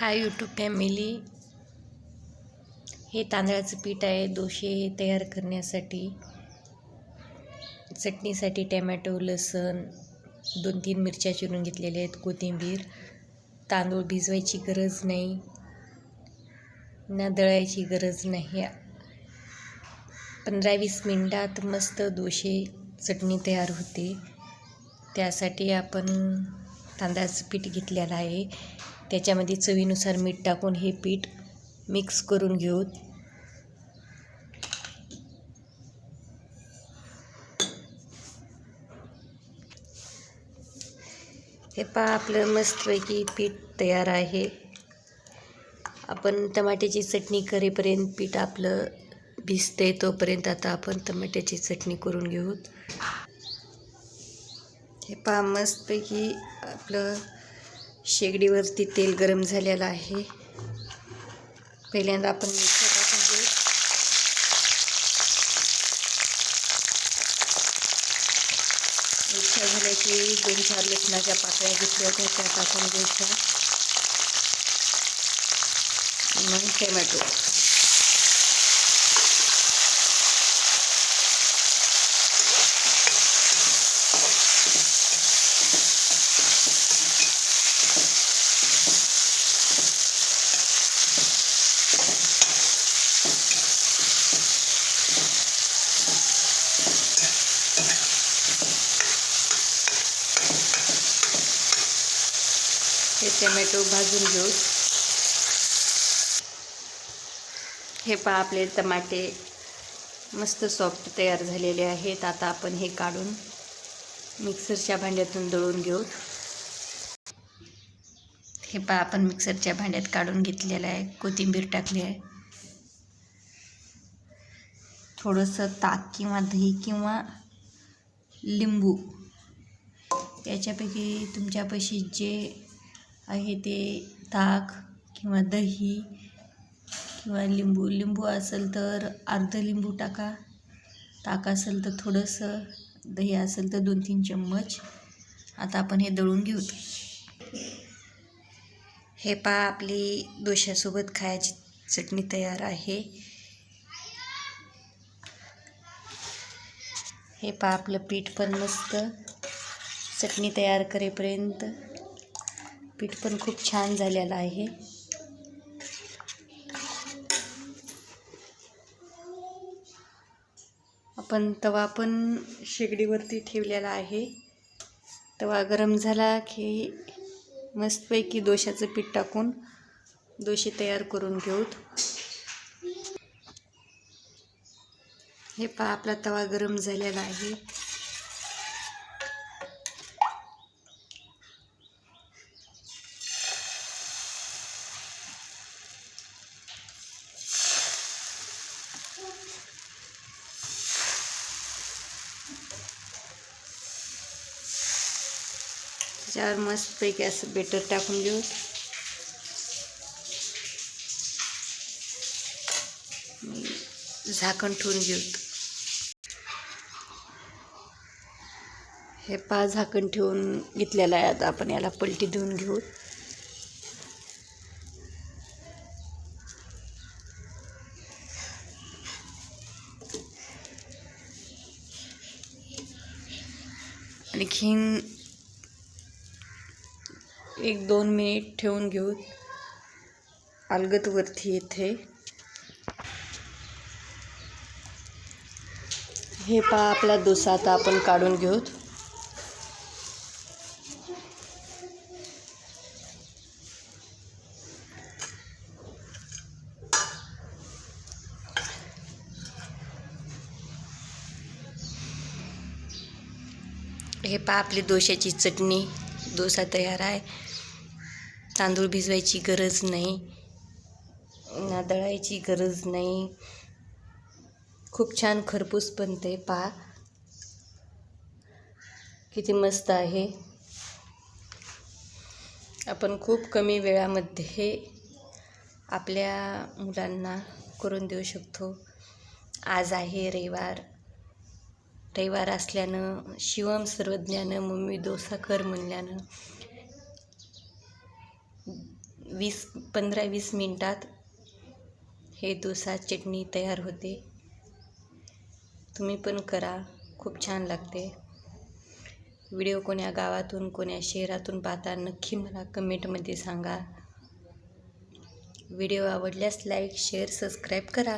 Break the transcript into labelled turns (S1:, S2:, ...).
S1: Hi YouTube family हे तांदळाचं पीठ आहे दोशे तयार करण्यासाठी. चटणीसाठी टॅमॅटो लसण दोन तीन मिरच्या चिरून घेतलेल्या आहेत कोथिंबीर. तांदूळ भिजवायची गरज नाही. ना दळायची गरज नाही. पंधरा वीस मिनटात मस्त दोशे चटणी तयार होते. त्यासाठी आपण तांदळाचं पीठ घेतलेलं आहे. त्याच्यामध्ये चवीनुसार मीठ टाकून हे पीठ मिक्स करून घेऊ. हे पहा आपलं मस्तपैकी पीठ तयार आहे. आपण टमाट्याची चटणी करेपर्यंत पीठ आपलं भिजते तोपर्यंत आता आपण टमाट्याची चटणी करून घेऊ. हे पहा मस्तपैकी आपलं शेगडीवरती तेल गरम झालेलं आहे. पहिल्यांदा आपण मिक्सर टाकून घेऊ. मिरच्या झाल्या की दोन चार लसणाच्या पाकळ्या घेतल्या होत्या त्या टाकून घ्यायच्या. मग टोमॅटो. हे टमॅटो भाजून घेऊ. हे पहा आपले टमाटे मस्त सॉफ्ट तयार झालेले आहेत. आता आपण हे काढून मिक्सरच्या भांड्यातून दळून घेऊ. हे पहा आपण मिक्सरच्या भांड्यात काढून घेतलेलं आहे. कोथिंबीर टाकली आहे. थोडंसं ताक किंवा दही किंवा लिंबू याच्यापैकी तुमच्यापाशी जे आहे ते ताक किंवा दही किंवा लिंबू. लिंबू असेल तर अर्ध लिंबू टाका. ताक असेल तर थोडंसं. दही असेल तर दोन तीन चम्मच. आता आपण हे दळून घेऊ. हे पहा आपली दोशासोबत खायची चटणी तयार आहे. हे पहा आपलं पीठ पण मस्त. चटणी तयार करेपर्यंत. पीठ पण खूप छान झालेलं आहे. आपण तवा पण शेगडीवरती ठेवलेला आहे. तवा गरम झाला की मस्तपैकी दोशाचं पीठ टाकून दोशे तयार करून घेऊत. हे पहा आपला तवा गरम झालेला आहे. त्याच्यावर मस्तपैकी असं बेटर टाकून देऊ. झाकण ठेवून घेऊ. हे पाच झाकण ठेवून घेतलेलं आहे आता आपण याला पलटी देऊन घेऊ. आणखीन एक दोन मिनिट ठेवून घेऊ. अलगतवरती येथे हे पा आपला डोसा आता आपण काढून घेऊ. हे पा आपली दोशाची चटणी. डोसा तयार आहे. तांदूळ भिजवायची गरज नाही. ना दळायची गरज नाही. खूप छान खरपूस बनते पा किती मस्त आहे. आपण खूप कमी वेळामध्ये आपल्या मुलांना करून देऊ शकतो. आज आहे रविवार. रविवार असल्यानं शिवम सर्वज्ञानं मम्मी डोसा कर म्हणल्यानं वीस पंधरा वीस मिनटात हे डोसा चटणी तयार होते. तुम्ही पण करा खूप छान लागते. व्हिडिओ कोण्या गावातून कोण्या शहरातून पाहता नक्की मला कमेंटमध्ये सांगा. व्हिडिओ आवडल्यास लाईक शेअर सबस्क्राईब करा.